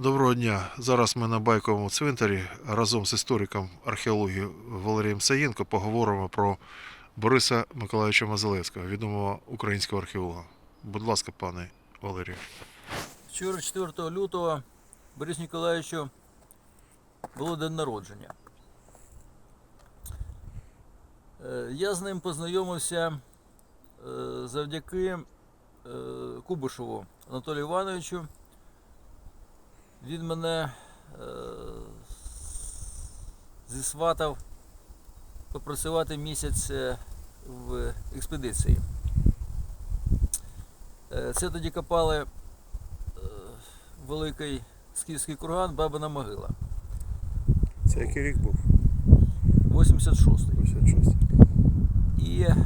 Доброго дня. Зараз ми на байковому цвинтарі разом з істориком археології Валерієм Саєнко поговоримо про Бориса Миколаївича Мазалевського, відомого українського археолога. Будь ласка, пане Валерію. Вчора, 4 лютого, Борису Ніколаєвичу було день народження. Е, Я з ним познайомився е, завдяки е, Кубишеву Анатолію Івановичу. Він мене е, зісватав попрацювати місяць е, в експедиції. Е, Це тоді копали великий скіфський курган Бабина могила. Це який рік був? 86-й. 56. І е,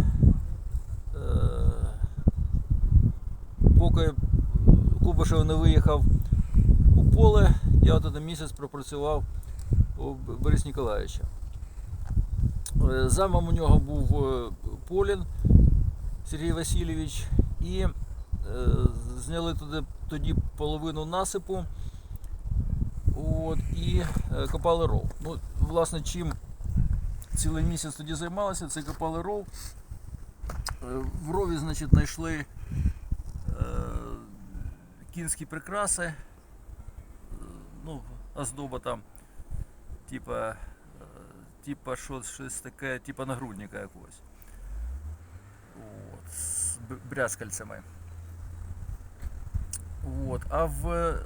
поки Кубашев не виїхав поле, я от один місяць пропрацював у Б- Бориса Ніколаєвича. Е, Замом у нього був е, Полін Сергій Васильович, і е, зняли туди тоді половину насипу. От, і копали ров. Ну, власне, чим цілий місяць тоді займалися, це копали ров. В рові, значить, знайшли кінські прикраси, ну, оздоба там, типа, е, типа що, щось таке, типа нагрудника якогось. От, з брязкальцями. От. А в е,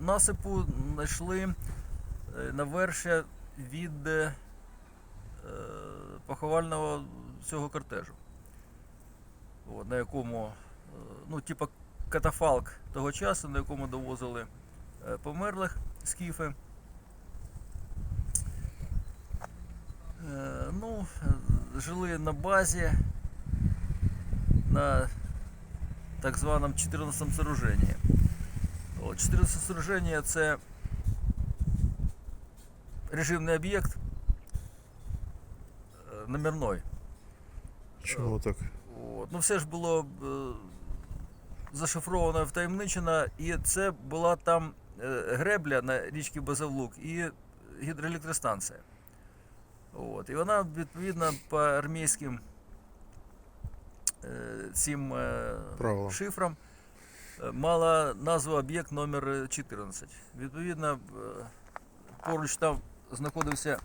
насипу знайшли е, навершя від е, поховального цього кортежу, от, на якому, е, ну, типа катафалк того часу, на якому довозили померлих скіфи. Е, Ну, е, жили на базі на так званому 14 сооружении. От, 14 сооружение це режимний об'єкт е, номерной. Чому так? От. Ну, все ж було е, зашифровано, втаємничено, і це була там е, гребля на річці Базавлук і гідроелектростанція. От. І вона, відповідно, по армійським е, цим е, Правилам. шифрам е, мала назву об'єкт номер 14. Відповідно, е, поруч там знаходився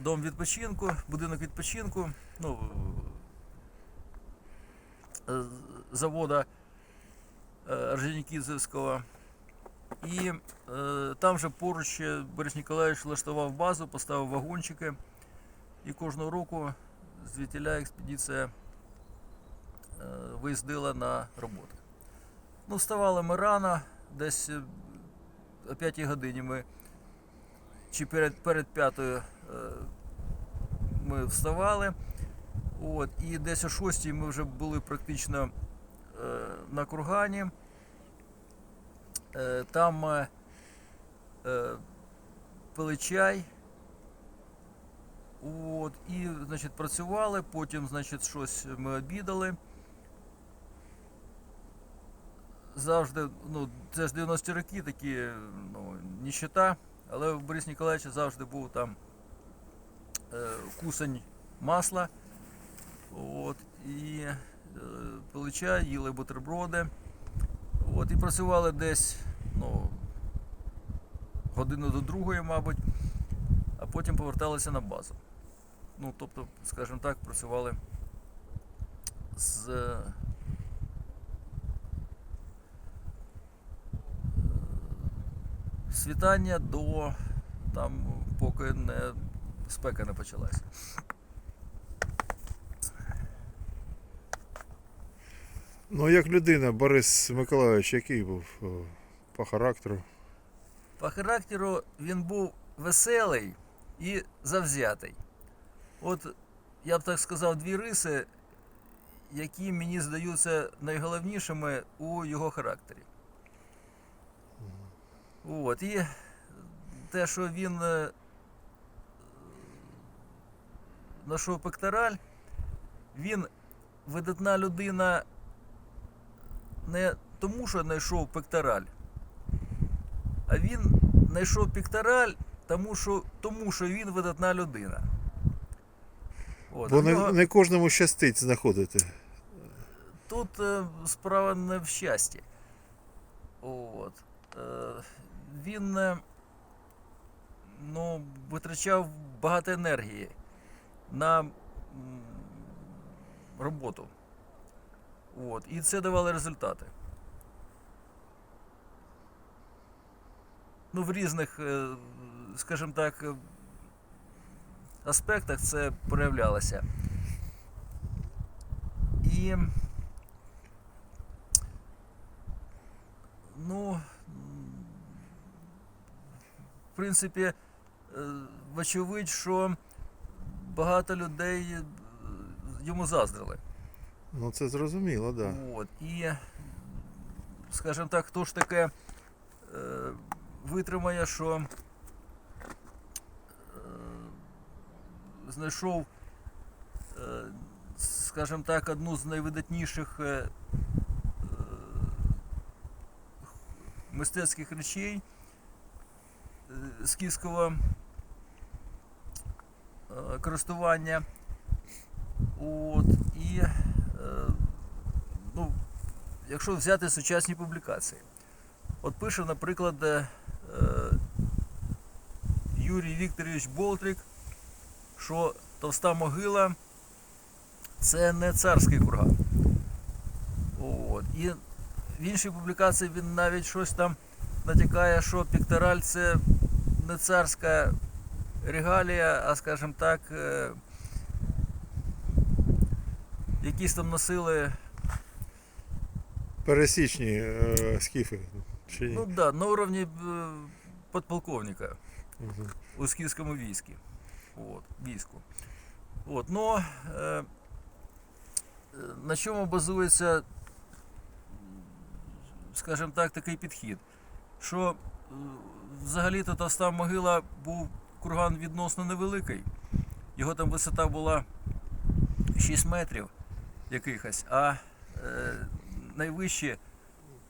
дом відпочинку, будинок відпочинку, ну, е, завода е, Орджонікідзевського. І е, там же поруч Борис Ніколаєвич влаштував базу, поставив вагончики. І кожного року звідтіля експедиція е, виїздила на роботу. Ну, вставали ми рано, десь е, о 5 годині ми, чи перед, перед п'ятою е, ми вставали. От, і десь о 6 ми вже були практично е, на кургані. Е, там е, е, пили чай. От, і, значить, працювали, потім, значить, щось ми обідали. Завжди, ну, це ж 90-ті роки такі, ну, ніщета, але у Бориса Ніколаєвича завжди був там е, кусень масла. От, і е, пили чай, їли бутерброди. От, і працювали десь ну, годину до другої, мабуть, а потім поверталися на базу. Ну, тобто, скажімо так, працювали з е, світання до там, поки не спека не почалась. Ну, як людина, Борис Миколаївич, який був по характеру? По характеру він був веселий і завзятий. От я б так сказав, дві риси, які мені здаються найголовнішими у його характері. От, і те, що він е, знайшов пектораль, він видатна людина не тому, що знайшов пектораль, А він знайшов піктораль, тому що, тому що він видатна людина. От, Бо нього- не кожному щастить знаходити. Тут е, справа не в щасті. От. Е, він е, ну, витрачав багато енергії на м, роботу. От. І це давало результати. Ну, в різних, е, скажімо так, е, аспектах це проявлялося. І Ну, в принципі, е, вочевидь, що багато людей йому заздрили. Ну це зрозуміло, так. Да. От. І, скажімо так, хто ж таке е, витримає, що е, знайшов, е, скажімо так, одну з найвидатніших е, е, мистецьких речей е, скіфського е, користування. От, і е, ну, якщо взяти сучасні публікації, от пише, наприклад, е, Юрій Вікторович Болтрик, що товста могила це не царський курган. От. І в іншій публікації він навіть щось там натякає, що піктораль це не царська регалія, а скажімо так, е, якісь там носили Пересічні е, скіфи. Чи? Ну да, на уровні е, подполковника Мгм. у скіфському війську. От, війську. От, но, е, е, на чому базується, скажімо так, такий підхід, що е, взагалі-то товста могила був курган відносно невеликий. Його там висота була 6 метрів якихось, а е, найвищі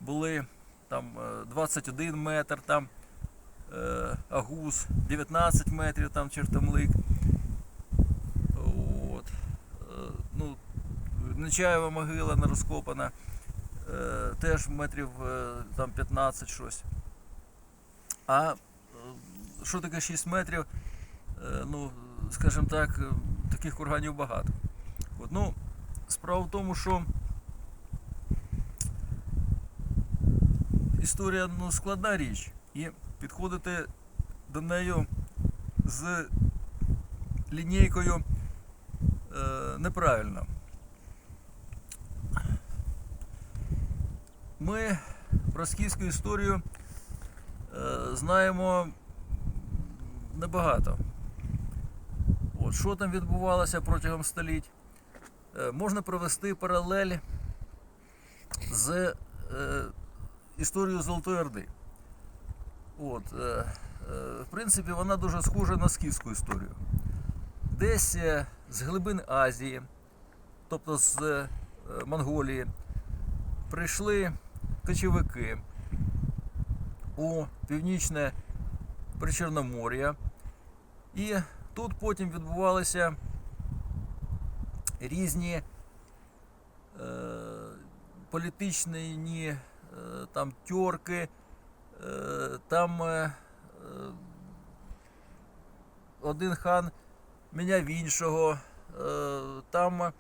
були там е, 21 метр, там е, агуз, 19 метрів, там чертомлик. От. Е, ну, Нечаєва могила не розкопана, е, теж метрів е, там 15 щось. А е, що таке 6 метрів? Е, ну, скажімо так, е, таких курганів багато. От, ну, справа в тому, що історія ну, складна річ, і підходити до неї з лінійкою е, неправильно. Ми про скіфську історію е, знаємо небагато. От, що там відбувалося протягом століть? Е, можна провести паралель з е, історією Золотої Орди. От, е, е, в принципі, вона дуже схожа на скіфську історію. Десь е, з глибин Азії, тобто з е, Монголії, прийшли кочовики у північне Причорномор'я. І тут потім відбувалися різні е, політичні там тьорки, е, там е, е, один хан міняв іншого, е, там е,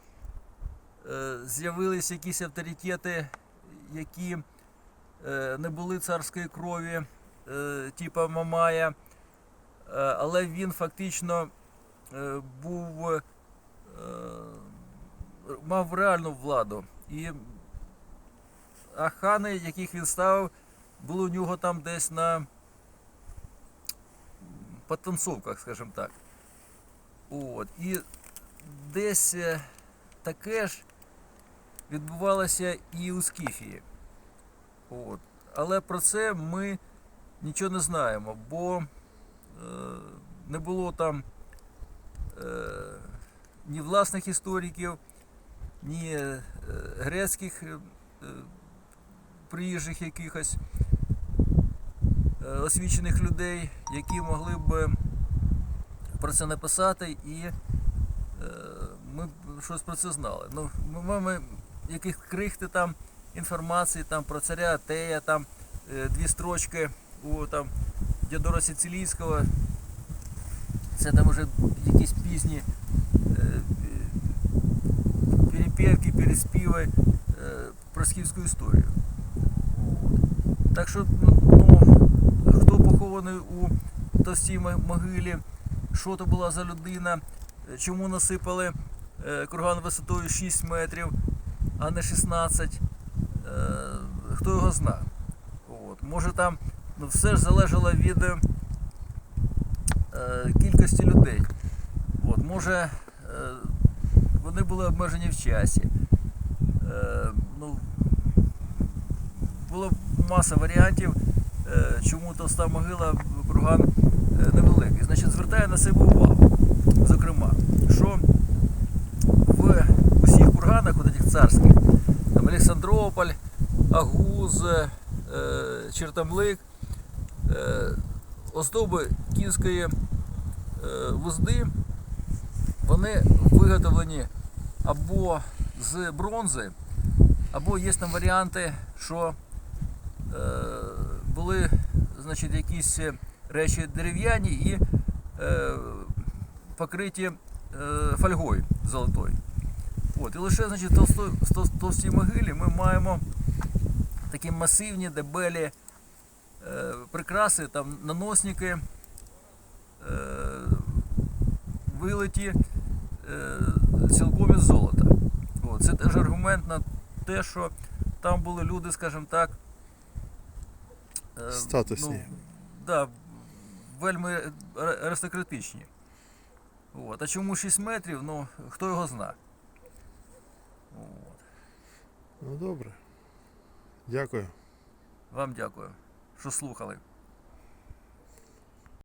з'явились якісь авторитети, які е, не були царської крові, е, типа Мамая, е, але він фактично е, був, е, мав реальну владу. І а хани, яких він ставив, були у нього там десь на потанцовках, скажімо так. От. І десь е, таке ж відбувалося і у Скіфії. От. Але про це ми нічого не знаємо, бо е, не було там е, ні власних істориків, ні е, грецьких е, приїжджих якихось. Е, освічених людей, які могли б про це написати і е, ми б щось про це знали. Ну, ми маємо яких крихти там інформації там, про царя Атея, там е, дві строчки у там, Дядора Сицилійського. Це там вже якісь пізні е, перепівки, переспіви е, про скіфську історію. Так що, ну, хто похований у товстій могилі, що то була за людина, е, чому насипали е, курган висотою 6 метрів, а не 16, е, хто його зна. От. Може там ну, все ж залежало від кількості людей. От, може, вони були обмежені в часі. Ну, було маса варіантів, е, чому товста могила курган е, невеликий. Значить, звертає на себе увагу. Зокрема, що в усіх курганах, от этих царських, там Олександрополь, Агуз, е, Чертомлик, е, оздоби кінської вузди, вони виготовлені або з бронзи, або є там варіанти, що були значить, якісь речі дерев'яні і е, покриті е, фольгою золотою. От, і лише значить, в товстій могилі ми маємо такі масивні дебелі е, прикраси, там наносники, е, вилиті е, цілком із золота. От, це теж аргумент на те, що там були люди, скажімо так, е, Статусні. Ну, да, вельми аристократичні. От. А чому 6 метрів, ну хто його зна. От. Ну добре. Дякую. Вам дякую, що слухали.